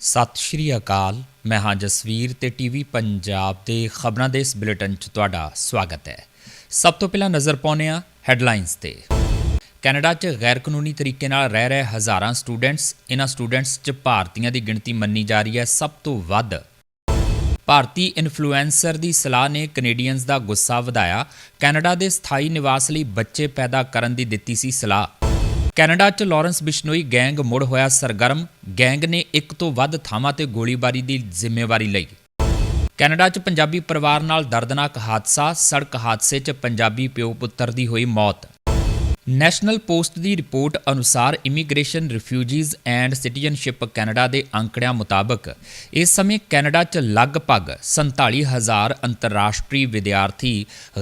ਸਤਿ ਸ਼੍ਰੀ ਅਕਾਲ, ਮੈਂ ਹਾਂ ਜਸਵੀਰ ਤੇ ਟੀਵੀ ਪੰਜਾਬ ਦੇ ਖਬਰਾਂ ਦੇ ਇਸ ਬੁਲੇਟਿਨ 'ਚ ਤੁਹਾਡਾ ਸਵਾਗਤ ਹੈ। ਸਭ ਤੋਂ ਪਹਿਲਾਂ ਨਜ਼ਰ ਪਾਉਂਦੇ ਹਾਂ ਹੈਡਲਾਈਨਸ ਤੇ। ਕੈਨੇਡਾ 'ਚ ਗੈਰ ਕਾਨੂੰਨੀ ਤਰੀਕੇ ਨਾਲ ਰਹਿ ਰਹੇ ਹਜ਼ਾਰਾਂ ਸਟੂਡੈਂਟਸ ਇਹਨਾਂ ਸਟੂਡੈਂਟਸ 'ਚ ਭਾਰਤੀਆਂ ਦੀ ਗਿਣਤੀ ਮੰਨੀ ਜਾ ਰਹੀ ਹੈ ਸਭ ਤੋਂ ਵੱਧ। ਭਾਰਤੀ ਇਨਫਲੂਐਂਸਰ ਦੀ ਸਲਾਹ ਨੇ ਕੈਨੇਡੀਅਨਸ ਦਾ ਗੁੱਸਾ ਵਧਾਇਆ। ਕੈਨੇਡਾ ਦੇ ਸਥਾਈ ਨਿਵਾਸ ਲਈ ਬੱਚੇ ਪੈਦਾ ਕਰਨ ਦੀ ਦਿੱਤੀ ਸੀ ਸਲਾਹ। ਕੈਨੇਡਾ 'ਚ ਲਾਰੈਂਸ ਬਿਸ਼ਨੋਈ ਗੈਂਗ ਮੁੜ ਹੋਇਆ ਸਰਗਰਮ। ਗੈਂਗ ਨੇ ਇੱਕ ਤੋਂ ਵੱਧ ਥਾਵਾਂ ਤੇ ਗੋਲੀਬਾਰੀ ਦੀ ਜ਼ਿੰਮੇਵਾਰੀ ਲਈ। ਕੈਨੇਡਾ 'ਚ ਪੰਜਾਬੀ ਪਰਿਵਾਰ ਨਾਲ ਦਰਦਨਾਕ ਹਾਦਸਾ, ਸੜਕ ਹਾਦਸੇ 'ਚ ਪੰਜਾਬੀ ਪਿਓ ਪੁੱਤਰ ਦੀ ਹੋਈ ਮੌਤ। ਨੈਸ਼ਨਲ ਪੋਸਟ ਦੀ ਰਿਪੋਰਟ ਅਨੁਸਾਰ Immigration, Refugees and Citizenship Canada ਦੇ ਅੰਕੜਿਆਂ ਮੁਤਾਬਕ ਇਸ ਸਮੇਂ ਕੈਨੇਡਾ 'ਚ ਲਗਭਗ 47000 ਅੰਤਰਰਾਸ਼ਟਰੀ ਵਿਦਿਆਰਥੀ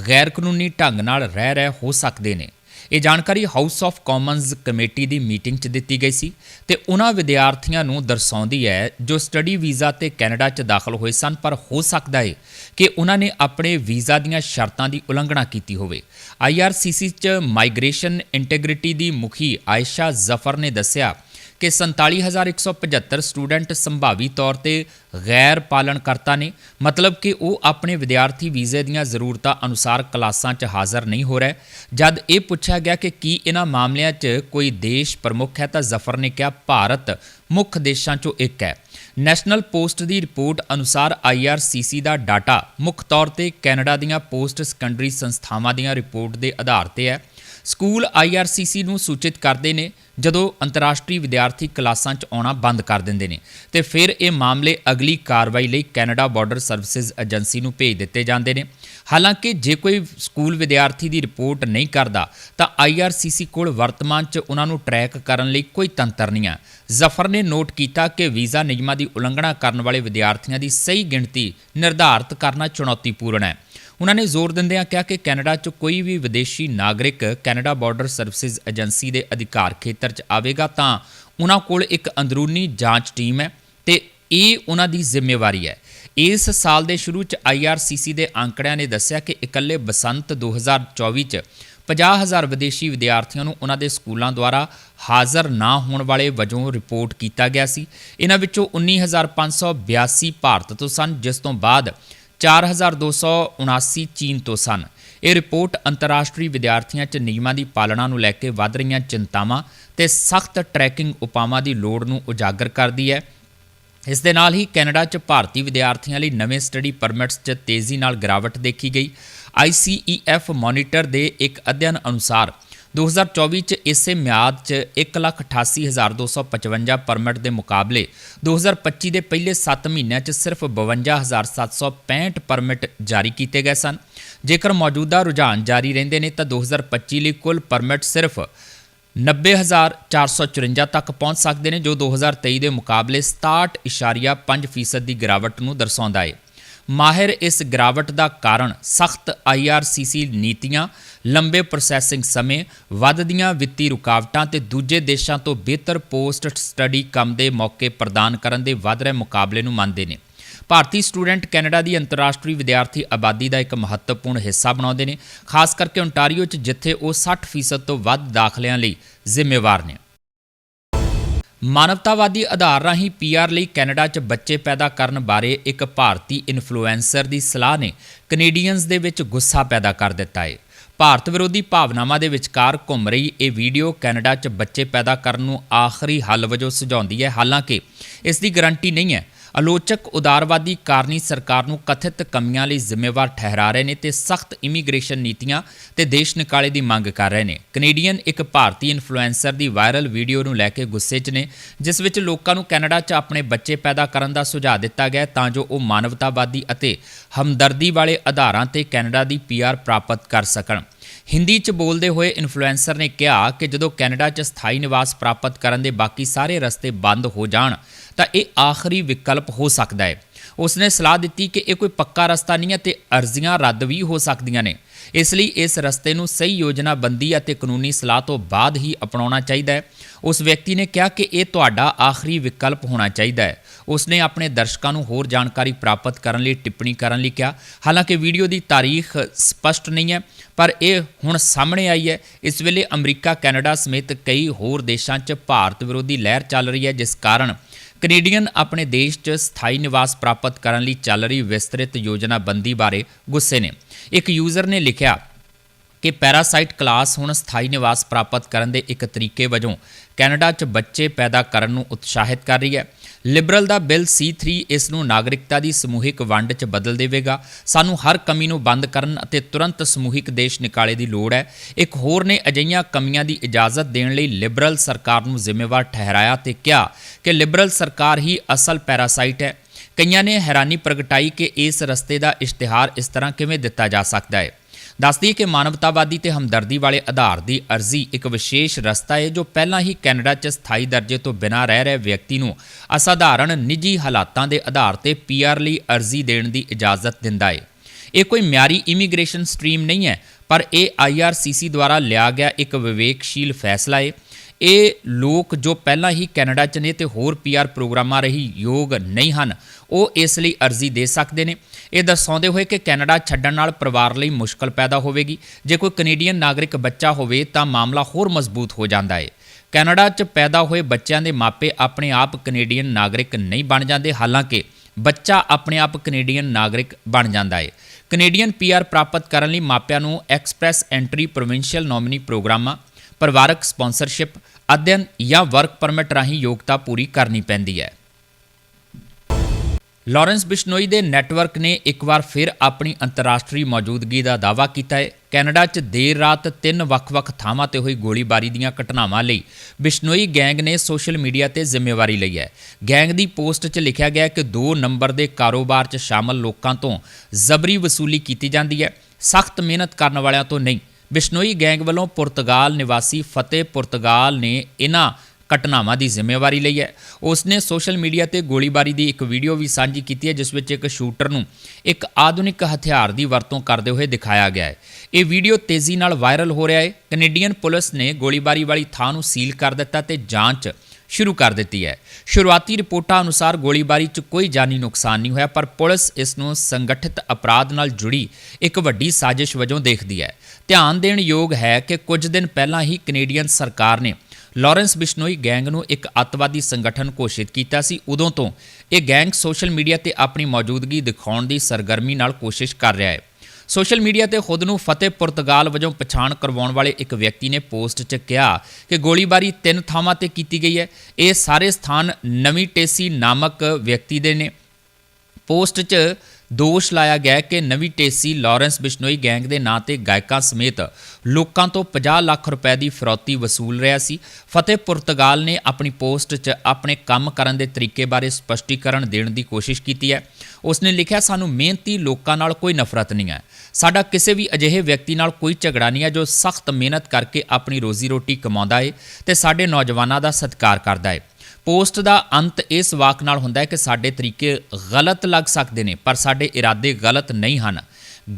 ਗੈਰ ਕਾਨੂੰਨੀ ਢੰਗ ਨਾਲ ਰਹਿ ਰਹੇ ਹੋ ਸਕਦੇ ਨੇ। ਇਹ ਜਾਣਕਾਰੀ ਹਾਊਸ ਆਫ ਕਾਮਨਸ ਕਮੇਟੀ ਦੀ ਮੀਟਿੰਗ 'ਚ ਦਿੱਤੀ ਗਈ ਸੀ ਤੇ ਉਹਨਾਂ ਵਿਦਿਆਰਥੀਆਂ ਨੂੰ ਦਰਸਾਉਂਦੀ ਹੈ, ਜੋ ਸਟੱਡੀ ਵੀਜ਼ਾ ਤੇ ਕੈਨੇਡਾ 'ਚ ਦਾਖਲ ਹੋਏ ਸਨ, ਪਰ ਹੋ ਸਕਦਾ ਹੈ ਕਿ ਉਹਨਾਂ ਨੇ ਆਪਣੇ ਵੀਜ਼ਾ ਦੀਆਂ ਸ਼ਰਤਾਂ ਦੀ ਉਲੰਘਣਾ ਕੀਤੀ ਹੋਵੇ। ਆਈਆਰਸੀਸੀ 'ਚ ਮਾਈਗ੍ਰੇਸ਼ਨ ਇੰਟੈਗ੍ਰਿਟੀ ਦੀ ਮੁਖੀ ਆਇਸ਼ਾ ਜ਼ਫਰ ਨੇ ਦੱਸਿਆ ਕਿ 47175 ਸਟੂਡੈਂਟ ਸੰਭਾਵੀ ਤੌਰ ਤੇ ਗੈਰ ਪਾਲਣਕਰਤਾ ਨੇ, ਮਤਲਬ ਕਿ ਉਹ ਆਪਣੇ ਵਿਦਿਆਰਥੀ ਵੀਜ਼ੇ ਦੀਆਂ ਜ਼ਰੂਰਤਾਂ ਅਨੁਸਾਰ ਕਲਾਸਾਂ 'ਚ ਹਾਜ਼ਰ ਨਹੀਂ ਹੋ ਰਹੇ। ਜਦ ਇਹ ਪੁੱਛਿਆ ਗਿਆ ਕਿ ਕੀ ਇਹਨਾਂ ਮਾਮਲਿਆਂ 'ਚ ਕੋਈ ਦੇਸ਼ ਪ੍ਰਮੁੱਖ ਹੈ ਤਾਂ ਜ਼ਫਰ ਨੇ ਕਿਹਾ, ਭਾਰਤ ਮੁੱਖ ਦੇਸ਼ਾਂ 'ਚੋਂ ਇੱਕ ਹੈ। ਨੈਸ਼ਨਲ ਪੋਸਟ ਦੀ ਰਿਪੋਰਟ ਅਨੁਸਾਰ ਆਈਆਰਸੀਸੀ ਦਾ ਡਾਟਾ ਮੁੱਖ ਤੌਰ ਤੇ ਕੈਨੇਡਾ ਦੀਆਂ ਪੋਸਟ ਸੈਕੰਡਰੀ ਸੰਸਥਾਵਾਂ ਦੀਆਂ ਰਿਪੋਰਟ ਦੇ ਆਧਾਰ ਤੇ ਹੈ। ਸਕੂਲ ਆਈਆਰਸੀਸੀ ਨੂੰ ਸੂਚਿਤ ਕਰਦੇ ਨੇ, ਜਦੋਂ ਅੰਤਰਰਾਸ਼ਟਰੀ ਵਿਦਿਆਰਥੀ ਕਲਾਸਾਂ 'ਚ ਆਉਣਾ ਬੰਦ ਕਰ ਦਿੰਦੇ ਨੇ। ਤੇ ਫਿਰ ਇਹ ਮਾਮਲੇ ਅਗਲੀ ਕਾਰਵਾਈ ਲਈ ਕੈਨੇਡਾ ਬਾਰਡਰ ਸਰਵਿਸਿਜ਼ ਏਜੰਸੀ ਨੂੰ ਭੇਜ ਦਿੱਤੇ ਜਾਂਦੇ ਨੇ। ਹਾਲਾਂਕਿ, ਜੇ ਕੋਈ ਸਕੂਲ ਵਿਦਿਆਰਥੀ ਦੀ ਰਿਪੋਰਟ ਨਹੀਂ ਕਰਦਾ, ਤਾਂ ਆਈਆਰਸੀਸੀ ਕੋਲ ਵਰਤਮਾਨ 'ਚ ਉਹਨਾਂ ਨੂੰ ਟਰੈਕ ਕਰਨ ਲਈ ਕੋਈ ਤੰਤਰ ਨਹੀਂ ਹੈ। ਜ਼ਫਰ ਨੇ ਨੋਟ ਕੀਤਾ ਕਿ ਵੀਜ਼ਾ ਨਿਯਮਾਂ ਦੀ ਉਲੰਘਣਾ ਕਰਨ ਵਾਲੇ ਵਿਦਿਆਰਥੀਆਂ ਦੀ ਸਹੀ ਗਿਣਤੀ ਨਿਰਧਾਰਤ ਕਰਨਾ ਚੁਣੌਤੀਪੂਰਨ ਹੈ। ਉਹਨਾਂ ਨੇ ਜ਼ੋਰ ਦਿੰਦਿਆਂ ਕਿਹਾ ਕਿ ਕੈਨੇਡਾ 'ਚ ਕੋਈ ਵੀ ਵਿਦੇਸ਼ੀ ਨਾਗਰਿਕ ਕੈਨੇਡਾ ਬਾਰਡਰ ਸਰਵਿਸਿਜ਼ ਏਜੰਸੀ ਦੇ ਅਧਿਕਾਰ ਖੇਤਰ 'ਚ ਆਵੇਗਾ ਤਾਂ ਉਹਨਾਂ ਕੋਲ ਇੱਕ ਅੰਦਰੂਨੀ ਜਾਂਚ ਟੀਮ ਹੈ ਤੇ ਇਹ ਉਹਨਾਂ ਦੀ ਜ਼ਿੰਮੇਵਾਰੀ ਹੈ। ਇਸ ਸਾਲ ਦੇ ਸ਼ੁਰੂ 'ਚ ਆਈਆਰਸੀਸੀ ਦੇ ਅੰਕੜਿਆਂ ਨੇ ਦੱਸਿਆ ਕਿ ਇਕੱਲੇ ਬਸੰਤ 2024 'ਚ 50000 ਵਿਦੇਸ਼ੀ ਵਿਦਿਆਰਥੀਆਂ ਨੂੰ ਉਹਨਾਂ ਦੇ ਸਕੂਲਾਂ ਦੁਆਰਾ ਹਾਜ਼ਰ ਨਾ ਹੋਣ ਵਾਲੇ ਵਜੋਂ ਰਿਪੋਰਟ ਕੀਤਾ ਗਿਆ ਸੀ। ਇਹਨਾਂ ਵਿੱਚੋਂ 19582 ਭਾਰਤ ਤੋਂ ਸਨ, ਜਿਸ ਤੋਂ ਬਾਅਦ 4279 ਚੀਨ ਤੋਂ ਸਨ। ਇਹ ਰਿਪੋਰਟ ਅੰਤਰਰਾਸ਼ਟਰੀ ਵਿਦਿਆਰਥੀਆਂ 'ਚ ਨਿਯਮਾਂ ਦੀ ਪਾਲਣਾ ਨੂੰ ਲੈ ਕੇ ਵੱਧ ਰਹੀਆਂ ਚਿੰਤਾਵਾਂ ਤੇ ਸਖਤ ਟਰੈਕਿੰਗ ਉਪਾਵਾਂ ਦੀ ਲੋੜ ਨੂੰ ਉਜਾਗਰ ਕਰਦੀ ਹੈ। ਇਸ ਦੇ ਨਾਲ ਹੀ ਕੈਨੇਡਾ 'ਚ ਭਾਰਤੀ ਵਿਦਿਆਰਥੀਆਂ ਲਈ ਨਵੇਂ ਸਟੱਡੀ ਪਰਮਿਟਸ 'ਚ ਤੇਜ਼ੀ ਨਾਲ ਗਿਰਾਵਟ ਦੇਖੀ ਗਈ। ICEF ਮੋਨੀਟਰ ਦੇ ਇੱਕ ਅਧਿਐਨ ਅਨੁਸਾਰ 2024 ਚ ਇਸੇ ਮਿਆਦ ਚ 188255 ਪਰਮਿਟ ਦੇ ਮੁਕਾਬਲੇ 2025 ਦੇ ਪਹਿਲੇ 7 ਮਹੀਨਿਆਂ ਚ ਸਿਰਫ 52765 ਪਰਮਿਟ ਜਾਰੀ ਕੀਤੇ ਗਏ ਸਨ। ਜੇਕਰ ਮੌਜੂਦਾ ਰੁਝਾਨ ਜਾਰੀ ਰਹਿੰਦੇ ਨੇ ਤਾਂ 2025 ਲਈ ਕੁੱਲ ਪਰਮਿਟ ਸਿਰਫ 90454 ਤੱਕ ਪਹੁੰਚ ਸਕਦੇ ਨੇ, ਜੋ 2023 ਦੇ ਮੁਕਾਬਲੇ 67.5% ਦੀ ਗਿਰਾਵਟ ਨੂੰ ਦਰਸਾਉਂਦਾ ਹੈ। ਮਾਹਿਰ ਇਸ ਗਿਰਾਵਟ ਦਾ ਕਾਰਨ ਸਖਤ ਆਈਆਰਸੀਸੀ ਨੀਤੀਆਂ, ਲੰਬੇ ਪ੍ਰੋਸੈਸਿੰਗ ਸਮੇਂ, ਵੱਧਦੀਆਂ ਵਿੱਤੀ ਰੁਕਾਵਟਾਂ ਤੇ ਦੂਜੇ ਦੇਸ਼ਾਂ ਤੋਂ ਬਿਹਤਰ ਪੋਸਟ ਸਟੱਡੀ ਕੰਮ ਦੇ ਮੌਕੇ ਪ੍ਰਦਾਨ ਕਰਨ ਦੇ ਵੱਧ ਰਹੇ ਮੁਕਾਬਲੇ ਨੂੰ ਮੰਨਦੇ ਨੇ। ਭਾਰਤੀ ਸਟੂਡੈਂਟ ਕੈਨੇਡਾ ਦੀ ਅੰਤਰਰਾਸ਼ਟਰੀ ਵਿਦਿਆਰਥੀ ਆਬਾਦੀ ਦਾ ਇੱਕ ਮਹੱਤਵਪੂਰਨ ਹਿੱਸਾ ਬਣਾਉਂਦੇ ਨੇ, ਖਾਸ ਕਰਕੇ ਓਨਟਾਰੀਓ 'ਚ ਜਿੱਥੇ ਉਹ 60% ਤੋਂ ਵੱਧ ਦਾਖਲਿਆਂ ਲਈ ਜ਼ਿੰਮੇਵਾਰ ਨੇ। ਮਾਨਵਤਾਵਾਦੀ ਆਧਾਰ ਰਾਹੀਂ ਪੀਆਰ ਲਈ ਕੈਨੇਡਾ 'ਚ ਬੱਚੇ ਪੈਦਾ ਕਰਨ ਬਾਰੇ ਇੱਕ ਭਾਰਤੀ ਇਨਫਲੂਐਂਸਰ ਦੀ ਸਲਾਹ ਨੇ ਕੈਨੇਡੀਅਨਸ ਦੇ ਵਿੱਚ ਗੁੱਸਾ ਪੈਦਾ ਕਰ ਦਿੱਤਾ ਹੈ ਭਾਰਤ ਵਿਰੋਧੀ ਭਾਵਨਾਵਾਂ ਦੇ ਵਿਚਕਾਰ ਘੁੰਮ ਰਹੀ ਇਹ ਵੀਡੀਓ ਕੈਨੇਡਾ 'ਚ ਬੱਚੇ ਪੈਦਾ ਕਰਨ ਨੂੰ ਆਖਰੀ ਹੱਲ ਵਜੋਂ ਸੁਝਾਉਂਦੀ ਹੈ। ਹਾਲਾਂਕਿ, ਇਸ ਦੀ ਗਾਰੰਟੀ ਨਹੀਂ ਹੈ। ਆਲੋਚਕ ਉਦਾਰਵਾਦੀ ਕਾਰਨੀ ਸਰਕਾਰ ਨੂੰ ਕਥਿਤ ਕਮੀਆਂ ਲਈ ਜ਼ਿੰਮੇਵਾਰ ਠਹਿਰਾ ਰਹੇ ਨੇ ਤੇ ਸਖਤ ਇਮੀਗ੍ਰੇਸ਼ਨ ਨੀਤੀਆਂ ਤੇ ਦੇਸ਼ ਨਿਕਾਲੇ ਦੀ ਮੰਗ ਕਰ ਰਹੇ ਨੇ। ਕੈਨੇਡੀਅਨ ਇੱਕ ਭਾਰਤੀ ਇਨਫਲੂਐਂਸਰ ਦੀ ਵਾਇਰਲ ਵੀਡੀਓ ਨੂੰ ਲੈ ਕੇ ਗੁੱਸੇ 'ਚ ਨੇ, ਜਿਸ ਵਿੱਚ ਲੋਕਾਂ ਨੂੰ ਕੈਨੇਡਾ 'ਚ ਆਪਣੇ ਬੱਚੇ ਪੈਦਾ ਕਰਨ ਦਾ ਸੁਝਾਅ ਦਿੱਤਾ ਗਿਆ ਤਾਂ ਜੋ ਉਹ ਮਾਨਵਤਾਵਾਦੀ ਅਤੇ ਹਮਦਰਦੀ ਵਾਲੇ ਆਧਾਰਾਂ ਤੇ ਕੈਨੇਡਾ ਦੀ ਪੀਆਰ ਪ੍ਰਾਪਤ ਕਰ ਸਕਣ। ਹਿੰਦੀ 'ਚ ਬੋਲਦੇ ਹੋਏ ਇਨਫਲੂਐਂਸਰ ਨੇ ਕਿਹਾ ਕਿ ਜਦੋਂ ਕੈਨੇਡਾ 'ਚ ਸਥਾਈ ਨਿਵਾਸ ਪ੍ਰਾਪਤ ਕਰਨ ਦੇ ਬਾਕੀ ਸਾਰੇ ਰਸਤੇ ਬੰਦ ਹੋ ਜਾਣ, ਤਾਂ ਇਹ ਆਖਰੀ ਵਿਕਲਪ ਹੋ ਸਕਦਾ ਹੈ। ਉਸਨੇ ਸਲਾਹ ਦਿੱਤੀ ਕਿ ਇਹ ਕੋਈ ਪੱਕਾ ਰਸਤਾ ਨਹੀਂ ਹੈ ਤੇ ਅਰਜ਼ੀਆਂ ਰੱਦ ਵੀ ਹੋ ਸਕਦੀਆਂ ਨੇ। ਇਸ ਲਈ ਇਸ ਰਸਤੇ ਨੂੰ ਸਹੀ ਯੋਜਨਾਬੰਦੀ ਅਤੇ ਕਾਨੂੰਨੀ ਸਲਾਹ ਤੋਂ ਬਾਅਦ ਹੀ ਅਪਣਾਉਣਾ ਚਾਹੀਦਾ ਹੈ। ਉਸ ਵਿਅਕਤੀ ਨੇ ਕਿਹਾ ਕਿ ਇਹ ਤੁਹਾਡਾ ਆਖਰੀ ਵਿਕਲਪ ਹੋਣਾ ਚਾਹੀਦਾ ਹੈ। ਉਸਨੇ ਆਪਣੇ ਦਰਸ਼ਕਾਂ ਨੂੰ ਹੋਰ ਜਾਣਕਾਰੀ ਪ੍ਰਾਪਤ ਕਰਨ ਲਈ ਟਿੱਪਣੀ ਕਰਨ ਲਈ ਕਿਹਾ। ਹਾਲਾਂਕਿ ਵੀਡੀਓ ਦੀ ਤਾਰੀਖ ਸਪਸ਼ਟ ਨਹੀਂ ਹੈ, ਪਰ ਇਹ ਹੁਣ ਸਾਹਮਣੇ ਆਈ ਹੈ। ਇਸ ਵੇਲੇ ਅਮਰੀਕਾ ਕੈਨੇਡਾ ਸਮੇਤ ਕਈ ਹੋਰ ਦੇਸ਼ਾਂ 'ਚ ਭਾਰਤ ਵਿਰੋਧੀ ਲਹਿਰ ਚੱਲ ਰਹੀ ਹੈ, ਜਿਸ ਕਾਰਨ ਕੈਨੇਡੀਅਨ ਆਪਣੇ ਦੇਸ਼ 'ਚ ਸਥਾਈ ਨਿਵਾਸ ਪ੍ਰਾਪਤ ਕਰਨ ਲਈ ਚੱਲ ਰਹੀ ਵਿਸਤ੍ਰਿਤ ਯੋਜਨਾਬੰਦੀ ਬਾਰੇ ਗੁੱਸੇ ਨੇ। ਇੱਕ ਯੂਜ਼ਰ ਨੇ ਲਿਖਿਆ ਕਿ ਪੈਰਾਸਾਈਟ ਕਲਾਸ ਹੁਣ ਸਥਾਈ ਨਿਵਾਸ ਪ੍ਰਾਪਤ ਕਰਨ ਦੇ ਇੱਕ ਤਰੀਕੇ ਵਜੋਂ ਕੈਨੇਡਾ 'ਚ ਬੱਚੇ ਪੈਦਾ ਕਰਨ ਨੂੰ ਉਤਸ਼ਾਹਿਤ ਕਰ ਰਹੀ ਹੈ। ਲਿਬਰਲ ਦਾ ਬਿੱਲ C3 ਇਸ ਨੂੰ ਨਾਗਰਿਕਤਾ ਦੀ ਸਮੂਹਿਕ ਵੰਡ 'ਚ ਬਦਲ ਦੇਵੇਗਾ। ਸਾਨੂੰ ਹਰ ਕਮੀ ਨੂੰ ਬੰਦ ਕਰਨ ਅਤੇ ਤੁਰੰਤ ਸਮੂਹਿਕ ਦੇਸ਼ ਨਿਕਾਲੇ ਦੀ ਲੋੜ ਹੈ। ਇੱਕ ਹੋਰ ਨੇ ਅਜਿਹੀਆਂ ਕਮੀਆਂ ਦੀ ਇਜਾਜ਼ਤ ਦੇਣ ਲਈ ਲਿਬਰਲ ਸਰਕਾਰ ਨੂੰ ਜ਼ਿੰਮੇਵਾਰ ਠਹਿਰਾਇਆ ਤੇ ਕਿਹਾ ਕਿ ਲਿਬਰਲ ਸਰਕਾਰ ਹੀ ਅਸਲ ਪੈਰਾਸਾਈਟ ਹੈ। ਕਈਆਂ ਨੇ ਹੈਰਾਨੀ ਪ੍ਰਗਟਾਈ ਕਿ ਇਸ ਰਸਤੇ ਦਾ ਇਸ਼ਤਿਹਾਰ ਇਸ ਤਰ੍ਹਾਂ ਕਿਵੇਂ ਦਿੱਤਾ ਜਾ ਸਕਦਾ ਹੈ। ਦੱਸਦੀ ਕਿ ਮਾਨਵਤਾਵਾਦੀ ਤੇ ਹਮਦਰਦੀ ਵਾਲੇ ਆਧਾਰ ਦੀ ਅਰਜ਼ੀ ਇੱਕ ਵਿਸ਼ੇਸ਼ ਰਸਤਾ ਹੈ, ਜੋ ਪਹਿਲਾਂ ਹੀ ਕੈਨੇਡਾ 'ਚ ਸਥਾਈ ਦਰਜੇ ਤੋਂ ਬਿਨਾਂ ਰਹਿ ਰਹੇ ਵਿਅਕਤੀ ਨੂੰ ਅਸਾਧਾਰਣ ਨਿੱਜੀ ਹਾਲਾਤਾਂ ਦੇ ਆਧਾਰ ਤੇ ਪੀਆਰ ਲਈ ਅਰਜ਼ੀ ਦੇਣ ਦੀ ਇਜਾਜ਼ਤ ਦਿੰਦਾ ਹੈ। ਇਹ ਕੋਈ ਮਿਆਰੀ ਇਮੀਗ੍ਰੇਸ਼ਨ ਸਟ੍ਰੀਮ ਨਹੀਂ ਹੈ, ਪਰ ਇਹ ਆਈਆਰਸੀਸੀ ਦੁਆਰਾ ਲਿਆ ਗਿਆ ਇੱਕ ਵਿਵੇਕਸ਼ੀਲ ਫੈਸਲਾ ਹੈ। ਇਹ ਲੋਕ ਜੋ ਪਹਿਲਾਂ ਹੀ ਕੈਨੇਡਾ 'ਚ ਨੇ ਤੇ ਹੋਰ ਪੀਆਰ ਪ੍ਰੋਗਰਾਮਾਂ ਰਹੀ ਯੋਗ ਨਹੀਂ ਹਨ, ਉਹ ਇਸ ਲਈ ਅਰਜ਼ੀ ਦੇ ਸਕਦੇ ਨੇ। ਇਹ ਦਰਸਾਉਂਦੇ ਹੋਏ ਕਿ ਕੈਨੇਡਾ ਛੱਡਣ ਨਾਲ ਪਰਿਵਾਰ ਲਈ ਮੁਸ਼ਕਲ ਪੈਦਾ ਹੋਵੇਗੀ। ਜੇ ਕੋਈ ਕੈਨੇਡੀਅਨ ਨਾਗਰਿਕ ਬੱਚਾ ਹੋਵੇ ਤਾਂ ਮਾਮਲਾ ਹੋਰ ਮਜ਼ਬੂਤ ਹੋ ਜਾਂਦਾ ਹੈ ਕੈਨੇਡਾ 'ਚ ਪੈਦਾ ਹੋਏ ਬੱਚਿਆਂ ਦੇ ਮਾਪੇ ਆਪਣੇ ਆਪ ਕੈਨੇਡੀਅਨ ਨਾਗਰਿਕ ਨਹੀਂ ਬਣ ਜਾਂਦੇ, ਹਾਲਾਂਕਿ ਬੱਚਾ ਆਪਣੇ ਆਪ ਕੈਨੇਡੀਅਨ ਨਾਗਰਿਕ ਬਣ ਜਾਂਦਾ ਹੈ ਕੈਨੇਡੀਅਨ ਪੀਆਰ ਪ੍ਰਾਪਤ ਕਰਨ ਲਈ ਮਾਪਿਆਂ ਨੂੰ ਐਕਸਪ੍ਰੈਸ ਐਂਟਰੀ ਪ੍ਰੋਵਿੰਸ਼ੀਅਲ ਨੋਮਿਨੀ ਪ੍ਰੋਗਰਾਮਾਂ, ਪਰਿਵਾਰਕ ਸਪਾਂਸਰਸ਼ਿਪ, ਅਧਿਐਨ ਜਾਂ ਵਰਕ ਪਰਮਿਟ ਰਾਹੀਂ ਯੋਗਤਾ ਪੂਰੀ ਕਰਨੀ ਪੈਂਦੀ ਹੈ। ਲਾਰੈਂਸ ਬਿਸ਼ਨੋਈ ਦੇ ਨੈਟਵਰਕ ਨੇ ਇੱਕ ਵਾਰ ਫਿਰ ਆਪਣੀ ਅੰਤਰਰਾਸ਼ਟਰੀ ਮੌਜੂਦਗੀ ਦਾ ਦਾਅਵਾ ਕੀਤਾ ਹੈ। ਕੈਨੇਡਾ 'ਚ ਦੇਰ ਰਾਤ ਤਿੰਨ ਵੱਖ-ਵੱਖ ਥਾਵਾਂ ਤੇ ਹੋਈ ਗੋਲੀਬਾਰੀ ਦੀਆਂ ਘਟਨਾਵਾਂ ਲਈ ਬਿਸ਼ਨੋਈ ਗੈਂਗ ਨੇ ਸੋਸ਼ਲ ਮੀਡੀਆ ਤੇ ਜ਼ਿੰਮੇਵਾਰੀ ਲਈ ਹੈ। ਗੈਂਗ ਦੀ ਪੋਸਟ 'ਚ ਲਿਖਿਆ ਗਿਆ ਕਿ 2 ਨੰਬਰ ਦੇ ਕਾਰੋਬਾਰ 'ਚ ਸ਼ਾਮਲ ਲੋਕਾਂ ਤੋਂ ਜ਼ਬਰੀ ਵਸੂਲੀ ਕੀਤੀ ਜਾਂਦੀ ਹੈ। ਸਖਤ ਮਿਹਨਤ ਕਰਨ ਵਾਲਿਆਂ ਤੋਂ ਨਹੀਂ। ਬਿਸ਼ਨੋਈ ਗੈਂਗ ਵੱਲੋਂ ਪੁਰਤਗਾਲ ਨਿਵਾਸੀ ਫਤਿਹ ਪੁਰਤਗਾਲ ਨੇ ਇਹਨਾਂ ਘਟਨਾਵਾਂ ਦੀ ਜ਼ਿੰਮੇਵਾਰੀ ਲਈ ਹੈ। ਉਸ ਨੇ ਸੋਸ਼ਲ ਮੀਡੀਆ ਤੇ ਗੋਲੀਬਾਰੀ ਦੀ ਇੱਕ ਵੀਡੀਓ ਵੀ ਸਾਂਝੀ ਕੀਤੀ ਹੈ, ਜਿਸ ਵਿੱਚ ਇੱਕ ਸ਼ੂਟਰ ਨੂੰ ਇੱਕ ਆਧੁਨਿਕ ਹਥਿਆਰ ਦੀ ਵਰਤੋਂ ਕਰਦੇ ਹੋਏ ਦਿਖਾਇਆ ਗਿਆ ਹੈ। ਇਹ ਵੀਡੀਓ ਤੇਜ਼ੀ ਨਾਲ ਵਾਇਰਲ ਹੋ ਰਿਹਾ ਹੈ। ਕੈਨੇਡੀਅਨ ਪੁਲਿਸ ਨੇ ਗੋਲੀਬਾਰੀ ਵਾਲੀ ਥਾਂ ਨੂੰ ਸੀਲ ਕਰ ਦਿੱਤਾ ਤੇ ਜਾਂਚ ਸ਼ੁਰੂ ਕਰ ਦਿੱਤੀ ਹੈ। ਸ਼ੁਰੂਆਤੀ ਰਿਪੋਰਟਾਂ ਅਨੁਸਾਰ ਗੋਲੀਬਾਰੀ 'ਚ ਕੋਈ ਜਾਨੀ ਨੁਕਸਾਨ ਨਹੀਂ ਹੋਇਆ, ਪਰ ਪੁਲਿਸ ਇਸ ਨੂੰ ਸੰਗਠਿਤ ਅਪਰਾਧ ਨਾਲ ਜੁੜੀ ਇੱਕ ਵੱਡੀ ਸਾਜ਼ਿਸ਼ ਵਜੋਂ ਦੇਖਦੀ ਹੈ। ਧਿਆਨ ਦੇਣ ਯੋਗ ਹੈ ਕਿ ਕੁਝ ਦਿਨ ਪਹਿਲਾਂ ਹੀ ਕੈਨੇਡੀਅਨ ਸਰਕਾਰ ਨੇ ਲਾਰੈਂਸ ਬਿਸ਼ਨੋਈ ਗੈਂਗ ਨੂੰ ਇੱਕ ਅੱਤਵਾਦੀ ਸੰਗਠਨ ਘੋਸ਼ਿਤ ਕੀਤਾ ਸੀ। ਉਦੋਂ ਤੋਂ ਇਹ ਗੈਂਗ ਸੋਸ਼ਲ ਮੀਡੀਆ ਤੇ ਆਪਣੀ ਮੌਜੂਦਗੀ ਦਿਖਾਉਣ ਦੀ ਸਰਗਰਮੀ ਨਾਲ ਕੋਸ਼ਿਸ਼ ਕਰ ਰਿਹਾ ਹੈ। ਸੋਸ਼ਲ ਮੀਡੀਆ ਤੇ ਖੁਦ ਨੂੰ ਫਤਿਹ ਪੁਰਤਗਾਲ ਵਜੋਂ ਪਛਾਣ ਕਰਵਾਉਣ ਵਾਲੇ ਇੱਕ ਵਿਅਕਤੀ ਨੇ ਪੋਸਟ 'ਚ ਕਿਹਾ ਕਿ ਗੋਲੀਬਾਰੀ ਤਿੰਨ ਥਾਵਾਂ ਤੇ ਕੀਤੀ ਗਈ ਹੈ। ਇਹ ਸਾਰੇ ਸਥਾਨ ਨਵੀਂ ਟੇਸੀ ਨਾਮਕ ਵਿਅਕਤੀ ਦੇ ਨੇ। ਪੋਸਟ 'ਚ ਦੋਸ਼ ਲਾਇਆ ਗਿਆ ਕਿ ਨਵੀਂ ਟੇਸੀ ਲਾਰੈਂਸ ਬਿਸ਼ਨੋਈ ਗੈਂਗ ਦੇ ਨਾਂ ਤੇ ਗਾਇਕਾਂ ਸਮੇਤ ਲੋਕਾਂ ਤੋਂ 50 ਲੱਖ ਰੁਪਏ ਦੀ ਫਰੌਤੀ ਵਸੂਲ ਰਿਹਾ ਸੀ। ਫਤਿਹ ਪੁਰਤਗਾਲ ਨੇ ਆਪਣੀ ਪੋਸਟ 'ਚ ਆਪਣੇ ਕੰਮ ਕਰਨ ਦੇ ਤਰੀਕੇ ਬਾਰੇ ਸਪਸ਼ਟੀਕਰਨ ਦੇਣ ਦੀ ਕੋਸ਼ਿਸ਼ ਕੀਤੀ ਹੈ। ਉਸਨੇ ਲਿਖਿਆ, ਸਾਨੂੰ ਮਿਹਨਤੀ ਲੋਕਾਂ ਨਾਲ ਕੋਈ ਨਫ਼ਰਤ ਨਹੀਂ ਹੈ। ਸਾਡਾ ਕਿਸੇ ਵੀ ਅਜਿਹੇ ਵਿਅਕਤੀ ਨਾਲ ਕੋਈ ਝਗੜਾ ਨਹੀਂ ਹੈ ਜੋ ਸਖਤ ਮਿਹਨਤ ਕਰਕੇ ਆਪਣੀ ਰੋਜ਼ੀ ਰੋਟੀ ਕਮਾਉਂਦਾ ਹੈ ਤੇ ਸਾਡੇ ਨੌਜਵਾਨਾਂ ਦਾ ਸਤਿਕਾਰ ਕਰਦਾ ਹੈ ਪੋਸਟ ਦਾ ਅੰਤ ਇਸ ਵਾਕ ਨਾਲ ਹੁੰਦਾ ਹੈ ਕਿ ਸਾਡੇ ਤਰੀਕੇ ਗਲਤ ਲੱਗ ਸਕਦੇ ਨੇ, ਪਰ ਸਾਡੇ ਇਰਾਦੇ ਗਲਤ ਨਹੀਂ ਹਨ।